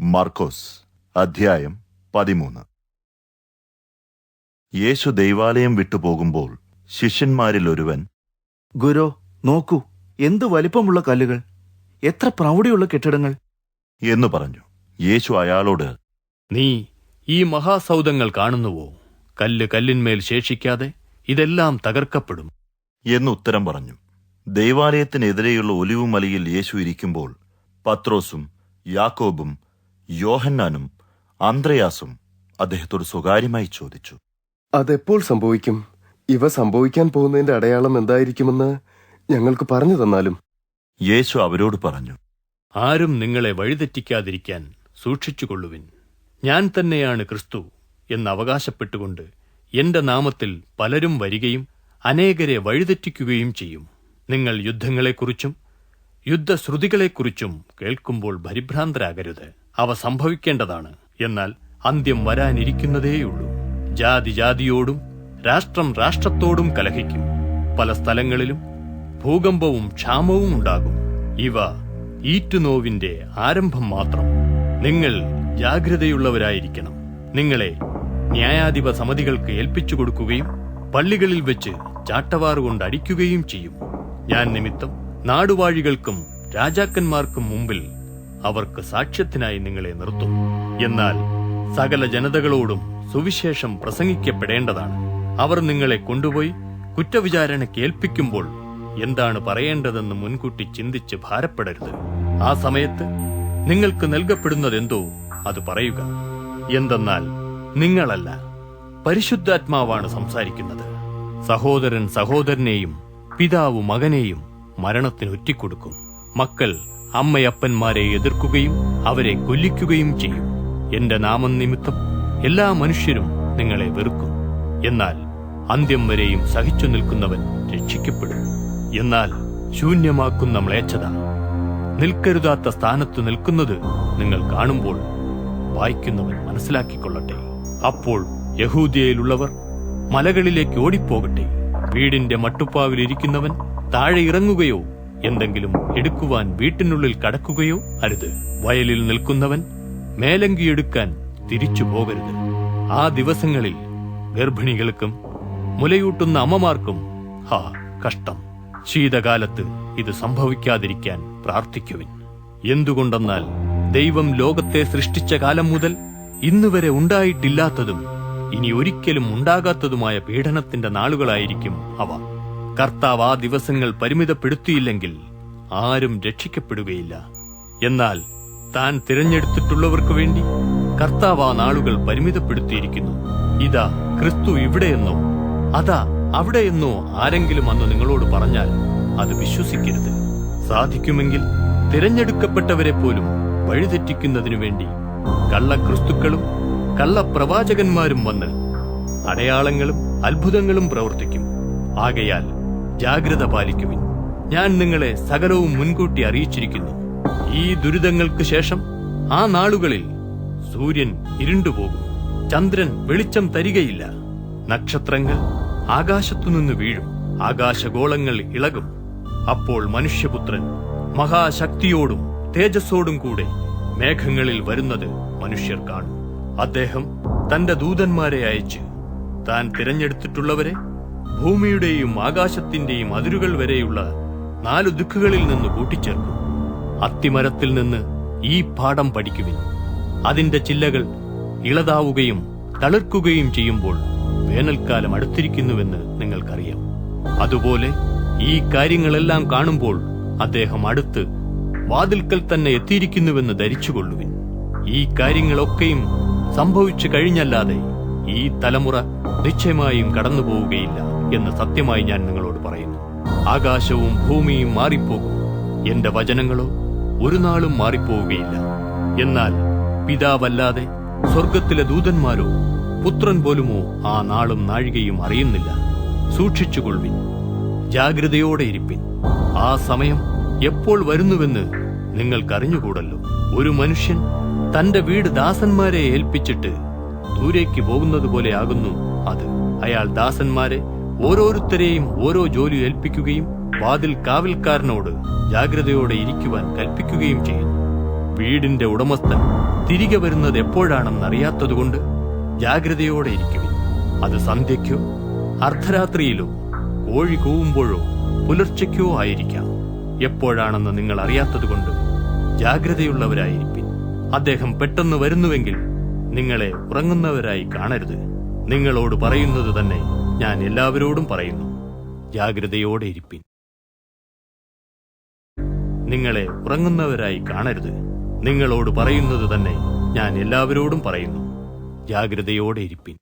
മർക്കോസ് അധ്യായം പതിമൂന്ന്. യേശു ദൈവാലയം വിട്ടുപോകുമ്പോൾ ശിഷ്യന്മാരിൽ ഒരുവൻ ഗുരു നോക്കൂ എന്തു വലിപ്പമുള്ള കല്ലുകൾ? എത്ര പ്രൗഢിയുള്ള കെട്ടിടങ്ങൾ? എന്നു പറഞ്ഞു. യേശു അയാളോട് നീ ഈ മഹാസൗദങ്ങൾ കാണുന്നുവോ? കല്ല് കല്ലിന്മേൽ ശേഷിക്കാതെ ഇതെല്ലാം തകർക്കപ്പെടും. എന്നുത്തരം പറഞ്ഞു. ദൈവാലയത്തിനെതിരെയുള്ള ഒലിവുമലയിൽ യേശു ഇരിക്കുമ്പോൾ പത്രോസും യാക്കോബും യോഹന്നാനും അന്ത്രയാസും അദ്ദേഹത്തോട് സ്വകാര്യമായി ചോദിച്ചു. അതെപ്പോൾ സംഭവിക്കും? ഇവ സംഭവിക്കാൻ പോകുന്നതിന്റെ അടയാളം എന്തായിരിക്കുമെന്ന് ഞങ്ങൾക്ക് പറഞ്ഞു തന്നാലും. യേശു അവരോട് പറഞ്ഞു ആരും നിങ്ങളെ വഴിതെറ്റിക്കാതിരിക്കാൻ സൂക്ഷിച്ചുകൊള്ളുവിൻ. ഞാൻ തന്നെയാണ് ക്രിസ്തു എന്ന് അവകാശപ്പെട്ടുകൊണ്ട് എന്റെ നാമത്തിൽ പലരും വരികയും അനേകരെ വഴിതെറ്റിക്കുകയും ചെയ്യും. നിങ്ങൾ യുദ്ധങ്ങളെക്കുറിച്ചും യുദ്ധശ്രുതികളെക്കുറിച്ചും കേൾക്കുമ്പോൾ പരിഭ്രാന്തരാകരുത്. അവ സംഭവിക്കേണ്ടതാണ്. എന്നാൽ അന്ത്യം വരാനിരിക്കുന്നതേയുള്ളൂ. ജാതി ജാതിയോടും രാഷ്ട്രം രാഷ്ട്രത്തോടും കലഹിക്കും. പല സ്ഥലങ്ങളിലും ഭൂകമ്പവും ക്ഷാമവും ഉണ്ടാകും. ഇവ ഈറ്റുനോവിന്റെ ആരംഭം മാത്രം. നിങ്ങൾ ജാഗ്രതയുള്ളവരായിരിക്കണം. നിങ്ങളെ ന്യായാധിപ സമിതികൾക്ക് ഏൽപ്പിച്ചു കൊടുക്കുകയും പള്ളികളിൽ വെച്ച് ചാട്ടവാറുകൊണ്ട് അടിക്കുകയും ചെയ്യും. ഞാൻ നിമിത്തം നാടുവാഴികൾക്കും രാജാക്കന്മാർക്കും മുമ്പിൽ അവർക്ക് സാക്ഷ്യത്തിനായി നിങ്ങളെ നിർത്തും. എന്നാൽ സകല ജനതകളോടും സുവിശേഷം പ്രസംഗിക്കപ്പെടേണ്ടതാണ്. അവർ നിങ്ങളെ കൊണ്ടുപോയി കുറ്റവിചാരണ കേൾപ്പിക്കുമ്പോൾ എന്താണ് പറയേണ്ടതെന്ന് മുൻകൂട്ടി ചിന്തിച്ച് ഭാരപ്പെടരുത്. ആ സമയത്ത് നിങ്ങൾക്ക് നൽകപ്പെടുന്നതെന്തോ അത് പറയുക. എന്തെന്നാൽ നിങ്ങളല്ല പരിശുദ്ധാത്മാവാണ് സംസാരിക്കുന്നത്. സഹോദരൻ സഹോദരനെയും പിതാവ് മകനെയും മരണത്തിന് ഒറ്റിക്കൊടുക്കും മക്കൾ അമ്മയപ്പന്മാരെ എതിർക്കുകയും അവരെ കൊല്ലിക്കുകയും ചെയ്യും. എന്റെ നാമം നിമിത്തം എല്ലാ മനുഷ്യരും നിങ്ങളെ വെറുക്കും. എന്നാൽ അന്ത്യം വരെയും സഹിച്ചു നിൽക്കുന്നവൻ രക്ഷിക്കപ്പെടും. എന്നാൽ ശൂന്യമാക്കുന്ന മ്ലേച്ഛത. നിൽക്കരുതാത്ത സ്ഥാനത്ത് നിൽക്കുന്നത് നിങ്ങൾ കാണുമ്പോൾ വായിക്കുന്നവൻ മനസ്സിലാക്കിക്കൊള്ളട്ടെ. അപ്പോൾ യഹൂദിയയിലുള്ളവർ മലകളിലേക്ക് ഓടിപ്പോകട്ടെ. വീടിന്റെ മട്ടുപ്പാവിലിരിക്കുന്നവൻ താഴെ ഇറങ്ങുകയോ എന്തെങ്കിലും എടുക്കുവാൻ വീട്ടിനുള്ളിൽ കടക്കുകയോ അരുത്. വയലിൽ നിൽക്കുന്നവൻ മേലങ്കിയെടുക്കാൻ തിരിച്ചു പോകരുത്. ആ ദിവസങ്ങളിൽ ഗർഭിണികൾക്കും മുലയൂട്ടുന്ന അമ്മമാർക്കും ഹാ കഷ്ടം. ശീതകാലത്ത് ഇത് സംഭവിക്കാതിരിക്കാൻ പ്രാർത്ഥിക്കുവിൻ. എന്തുകൊണ്ടെന്നാൽ ദൈവം ലോകത്തെ സൃഷ്ടിച്ച കാലം മുതൽ ഇന്നുവരെ ഉണ്ടായിട്ടില്ലാത്തതും ഇനി ഒരിക്കലും ഉണ്ടാകാത്തതുമായ പീഡനത്തിന്റെ നാളുകളായിരിക്കും അവ. കർത്താവ് ആ ദിവസങ്ങൾ പരിമിതപ്പെടുത്തിയില്ലെങ്കിൽ ആരും രക്ഷിക്കപ്പെടുകയില്ല. എന്നാൽ താൻ തിരഞ്ഞെടുത്തിട്ടുള്ളവർക്ക് വേണ്ടി കർത്താവ് ആ നാളുകൾ പരിമിതപ്പെടുത്തിയിരിക്കുന്നു. ഇതാ ക്രിസ്തു ഇവിടെയെന്നോ അതാ അവിടെയെന്നോ ആരെങ്കിലും അന്ന് നിങ്ങളോട് പറഞ്ഞാൽ അത് വിശ്വസിക്കരുത്. സാധിക്കുമെങ്കിൽ തിരഞ്ഞെടുക്കപ്പെട്ടവരെ പോലും വഴിതെറ്റിക്കുന്നതിനു വേണ്ടി കള്ളക്രിസ്തുക്കളും കള്ളപ്രവാചകന്മാരും വന്ന് അടയാളങ്ങളും അത്ഭുതങ്ങളും പ്രവർത്തിക്കും. ആകയാൽ ജാഗ്രത പാലിക്കുവിൻ. ഞാൻ നിങ്ങളെ സകലവും മുൻകൂട്ടി അറിയിച്ചിരിക്കുന്നു. ഈ ദുരിതങ്ങൾക്ക് ശേഷം ആ നാളുകളിൽ സൂര്യൻ ഇരുണ്ടുപോകും. ചന്ദ്രൻ വെളിച്ചം തരികയില്ല. നക്ഷത്രങ്ങൾ ആകാശത്തുനിന്ന് വീഴും. ആകാശഗോളങ്ങൾ ഇളകും. അപ്പോൾ മനുഷ്യപുത്രൻ മഹാശക്തിയോടും തേജസ്സോടും കൂടെ മേഘങ്ങളിൽ വരുന്നത് മനുഷ്യർ കാണും. അദ്ദേഹം തന്റെ ദൂതന്മാരെ അയച്ച് താൻ തിരഞ്ഞെടുത്തിട്ടുള്ളവരെ ഭൂമിയുടെയും ആകാശത്തിന്റെയും അതിരുകൾ വരെയുള്ള നാലു ദിക്കുകളിൽ നിന്ന് കൂട്ടിച്ചേർക്കും. അത്തിമരത്തിൽ നിന്ന് ഈ പാഠം പഠിക്കുവിൻ. അതിന്റെ ചില്ലകൾ ഇളതാവുകയും തളിർക്കുകയും ചെയ്യുമ്പോൾ വേനൽക്കാലം അടുത്തിരിക്കുന്നുവെന്ന് നിങ്ങൾക്കറിയാം. അതുപോലെ ഈ കാര്യങ്ങളെല്ലാം കാണുമ്പോൾ അദ്ദേഹം അടുത്ത് വാതിൽക്കൽ തന്നെ എത്തിയിരിക്കുന്നുവെന്ന് ധരിച്ചുകൊള്ളുവിൻ. ഈ കാര്യങ്ങളൊക്കെയും സംഭവിച്ചു കഴിഞ്ഞല്ലാതെ ഈ തലമുറ നിശ്ചയമായും കടന്നുപോവുകയില്ല. എന്ന് സത്യമായി ഞാൻ നിങ്ങളോട് പറയുന്നു. ആകാശവും ഭൂമിയും മാറിപ്പോകും. എന്റെ വചനങ്ങളോ ഒരു നാളും മാറിപ്പോവുകയില്ല. എന്നാൽ പിതാവല്ലാതെ സ്വർഗത്തിലെ ദൂതന്മാരോ പുത്രൻ പോലുമോ ആ നാളും നാഴികയും അറിയുന്നില്ല. സൂക്ഷിച്ചുകൊള്ളുവിൻ. ജാഗ്രതയോടെ ഇരിപ്പിൻ. ആ സമയം എപ്പോൾ വരുന്നുവെന്ന് നിങ്ങൾക്കറിഞ്ഞുകൂടല്ലോ. ഒരു മനുഷ്യൻ തന്റെ വീട് ദാസന്മാരെ ഏൽപ്പിച്ചിട്ട് ദൂരേക്ക് പോകുന്നത് പോലെ ആകുന്നു അത്. അയാൾ ദാസന്മാരെ ഓരോരുത്തരെയും ഓരോ ജോലി ഏൽപ്പിക്കുകയും വാതിൽ കാവൽക്കാരനോട് ജാഗ്രതയോടെ ഇരിക്കുവാൻ കൽപ്പിക്കുകയും ചെയ്യുന്നു. വീടിന്റെ ഉടമസ്ഥൻ തിരികെ വരുന്നത് എപ്പോഴാണെന്നറിയാത്തതുകൊണ്ട് ജാഗ്രതയോടെ ഇരിക്കുവിൻ. അത് സന്ധ്യയ്ക്കോ അർദ്ധരാത്രിയിലോ കോഴി കൂവുമ്പോഴോ പുലർച്ചയ്ക്കോ ആയിരിക്കാം. എപ്പോഴാണെന്ന് നിങ്ങൾ അറിയാത്തതുകൊണ്ട് ജാഗ്രതയുള്ളവരായിരിക്കും അദ്ദേഹം പെട്ടെന്ന് വരുന്നുവെങ്കിൽ നിങ്ങളെ ഉറങ്ങുന്നവരായി കാണരുത്. നിങ്ങളോട് പറയുന്നത് തന്നെ ഞാൻ എല്ലാവരോടും പറയുന്നു. ജാഗ്രതയോടെ ഇരിപ്പിൻ. നിങ്ങളെ ഉറങ്ങുന്നവരായി കാണരുത്. നിങ്ങളോട് പറയുന്നത് തന്നെ ഞാൻ എല്ലാവരോടും പറയുന്നു. ജാഗ്രതയോടെ ഇരിപ്പിൻ.